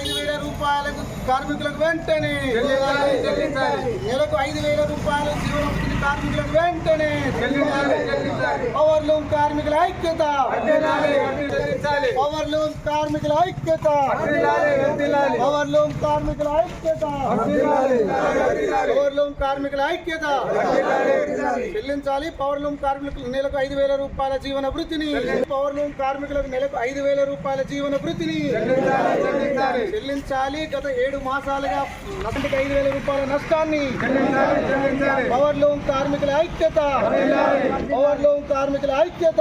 ఐదు వేల రూపాయలకు కార్మికులకు వెంటనే. నెలకు ఐదు వేల రూపాయలు జీవనోపాధి కార్మికులకు వెంటనే. చెల్లించాలి, చెల్లించాలి. పవర్ లూమ్ కార్మికుల ఐక్యత. వర్ధిల్లాలి, వర్ధిల్లాలి. పవర్ లూమ్ కార్మికుల ఐక్యత. వర్ధిల్లాలి, వర్ధిల్లాలి. పవర్ లూమ్ కార్మికుల ఐక్యత. వర్ధిల్లాలి, వర్ధిల్లాలి. పవర్ లూమ్ కార్మికుల ఐక్యత. చెల్లించాలి పవర్ లూమ్ కార్మికులకు నెలకు ఐదు వేల రూపాయల జీవన వృత్తిని. పవర్ లూమ్ కార్మికులకు నెలకు ఐదు వేల రూపాయల జీవన వృత్తిని. చెల్లించాలి, గత ఏడు మాసాలుగా నష్టకి ఐదు వేల రూపాయల నష్టాన్ని చెల్లించాలి, చెల్లించాలి. పవర్ లూమ్ కార్మికుల ఐక్యత పవర్ లూమ్ కార్మికుల ఐక్యత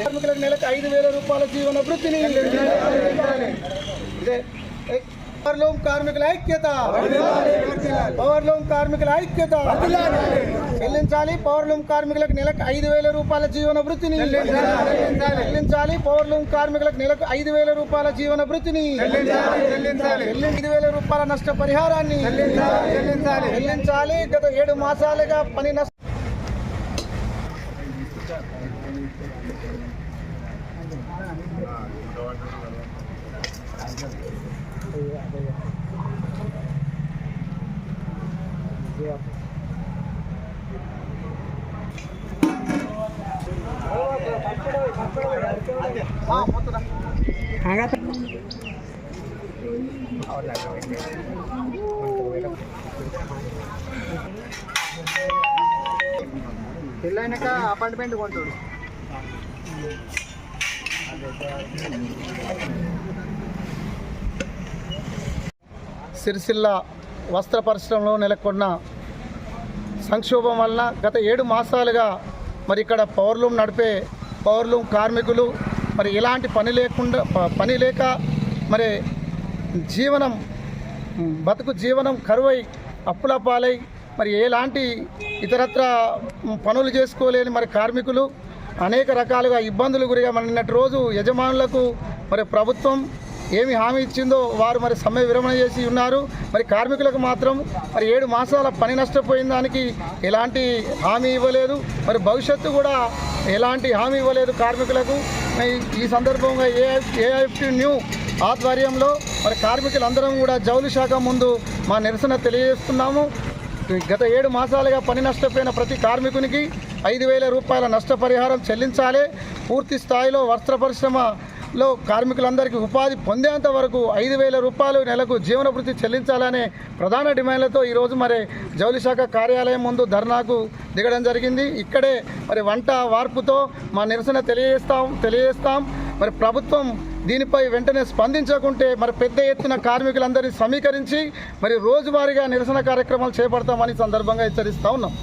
కార్మికులకు నెలకు ఐదు వేల రూపాయల జీవన వృత్తిని ఇదే. పవర్లూమ్ కార్మికుల ఐక్యత. పవర్లూమ్ కార్మికుల ఐక్యత. చెల్లించాలి పవర్లూమ్ కార్మికులకు నెలకు ఐదు వేల రూపాయల జీవన వృత్తిని. చెల్లించాలి పవర్లూమ్ కార్మికులకు నెలకు ఐదు వేల రూపాయల జీవన వృత్తిని. ఐదు వేల రూపాయల నష్ట పరిహారాన్ని. చెల్లించాలి, గత ఏడు మాసాలుగా పని నష్ట పెళ్ళైనాక అపార్ట్మెంట్ కొంటాడు సిరిసిల్ల వస్త్ర పరిశ్రమలో నెలకొన్న సంక్షోభం వలన గత ఏడు మాసాలుగా మరి ఇక్కడ పవర్లూమ్ నడిపే పవర్లూమ్ కార్మికులు మరి ఎలాంటి పని లేకుండా ప- పని లేక మరి జీవనం బతుకు జీవనం కరువై అప్పుల పాలై మరి ఎలాంటి ఇతరత్ర పనులు చేసుకోలేని మరి కార్మికులు అనేక రకాలుగా ఇబ్బందులు గురిగా మరి నిన్నటి రోజు యజమానులకు మరి ప్రభుత్వం ఏమి హామీ ఇచ్చిందో వారు మరి సమ్మె విరమణ చేసి ఉన్నారు. మరి కార్మికులకు మాత్రం మరి ఏడు మాసాల పని నష్టపోయిన దానికి ఎలాంటి హామీ ఇవ్వలేదు. మరి భవిష్యత్తు కూడా ఎలాంటి హామీ ఇవ్వలేదు కార్మికులకు. ఈ సందర్భంగా ఏఐ ఏఐఫ్టీ న్యూ ఆధ్వర్యంలో మరి కార్మికులందరం కూడా జౌలి శాఖ ముందు మా నిరసన తెలియజేస్తున్నాము. గత ఏడు మాసాలుగా పని నష్టపోయిన ప్రతి కార్మికునికి ఐదు వేల రూపాయల నష్టపరిహారం చెల్లించాలి. పూర్తి స్థాయిలో వస్త్ర పరిశ్రమ లో కార్మికులందరికీ ఉపాధి పొందేంత వరకు ఐదు వేల రూపాయలు నెలకు జీవన వృత్తి చెల్లించాలనే ప్రధాన డిమాండ్లతో ఈరోజు మరి జౌలి శాఖ కార్యాలయం ముందు ధర్నాకు దిగడం జరిగింది. ఇక్కడే మరి వంట వార్పుతో మా నిరసన తెలియజేస్తాం తెలియజేస్తాం. మరి ప్రభుత్వం దీనిపై వెంటనే స్పందించకుంటే మరి పెద్ద ఎత్తున కార్మికులందరినీ సమీకరించి మరి రోజువారీగా నిరసన కార్యక్రమాలు చేపడతామని సందర్భంగా హెచ్చరిస్తా ఉన్నాం.